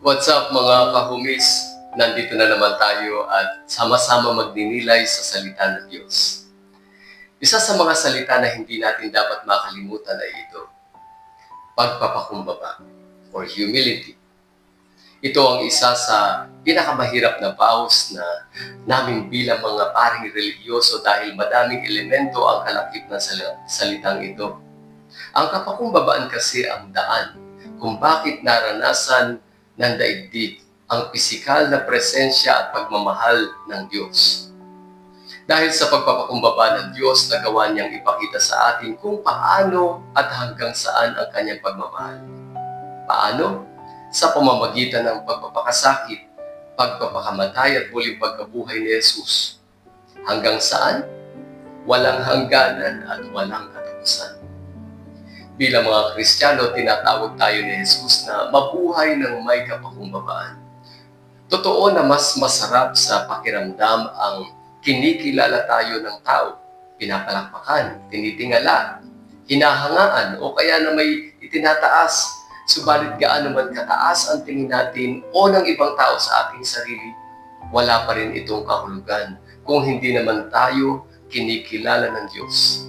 What's up mga kahumis? Nandito na naman tayo at sama-sama magninilay sa salita ng Diyos. Isa sa mga salita na hindi natin dapat makalimutan ay ito, pagpapakumbaba or humility. Ito ang isa sa pinakamahirap na vows na namin bilang mga paring relihiyoso dahil madaming elemento ang kalakip ng sal- salitang ito. Ang kapakumbabaan kasi ang daan kung bakit naranasan ng daigdig ang pisikal na presensya at pagmamahal ng Diyos. Dahil sa pagpapakumbaba ng Diyos, nagawa niyang ipakita sa atin kung paano at hanggang saan ang kanyang pagmamahal. Paano? Sa pamamagitan ng pagpapakasakit, pagpapakamatay at muling pagkabuhay ni Jesus. Hanggang saan? Walang hangganan at walang katapusan bilang mga Kristiyano, tinatawag tayo ni Jesus na mabuhay ng may kapakumbabaan. Totoo na mas masarap sa pakiramdam ang kinikilala tayo ng tao, pinapalakpakan, tinitingala, hinahangaan, o kaya na may itinataas. Subalit gaano man kataas ang tingin natin o ng ibang tao sa ating sarili, wala pa rin itong kahulugan kung hindi naman tayo kinikilala ng Diyos.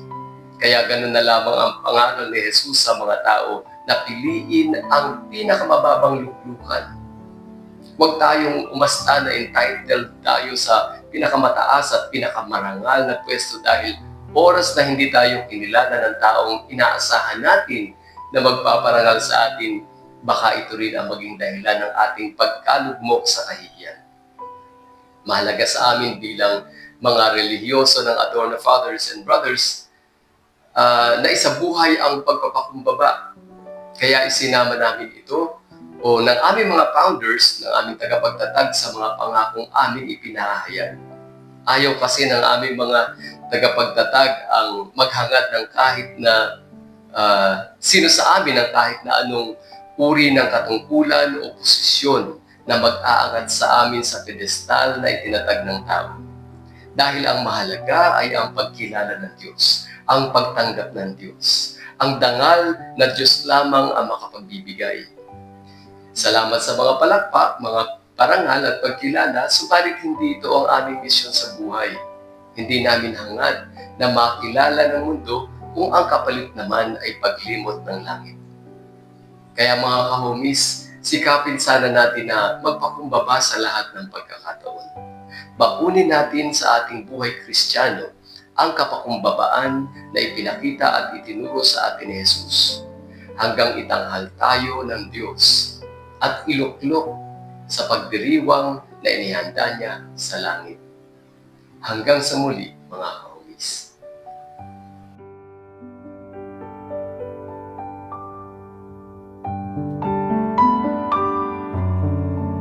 Kaya ganun na lamang ang pangalan ni Jesus sa mga tao na piliin ang pinakamababang luklukan. Huwag tayong umasta na entitled tayo sa pinakamataas at pinakamarangal na pwesto dahil oras na hindi tayo kinilala ng taong inaasahan natin na magpaparangal sa atin, baka ito rin ang maging dahilan ng ating pagkalugmok sa kahihiyan. Mahalaga sa amin bilang mga relihiyoso ng Adorno Fathers and Brothers uh, na isabuhay ang pagpapakumbaba. Kaya isinama namin ito o ng aming mga founders, ng aming tagapagtatag sa mga pangakong aming ipinahayag. Ayaw kasi ng aming mga tagapagtatag ang maghangad ng kahit na uh, sino sa amin ang kahit na anong uri ng katungkulan o posisyon na mag-aangat sa amin sa pedestal na itinatag ng tao. Dahil ang mahalaga ay ang pagkilala ng Diyos ang pagtanggap ng Diyos. Ang dangal na Diyos lamang ang makapagbibigay. Salamat sa mga palakpak, mga parangal at pagkilala, subalit hindi ito ang aming misyon sa buhay. Hindi namin hangad na makilala ng mundo kung ang kapalit naman ay paglimot ng langit. Kaya mga kahomis, sikapin sana natin na magpakumbaba sa lahat ng pagkakataon. Bakunin natin sa ating buhay kristyano ang kapakumbabaan na ipinakita at itinuro sa atin ni Jesus hanggang itanghal tayo ng Diyos at iluklok sa pagdiriwang na inihanda niya sa langit. Hanggang sa muli, mga kapatid.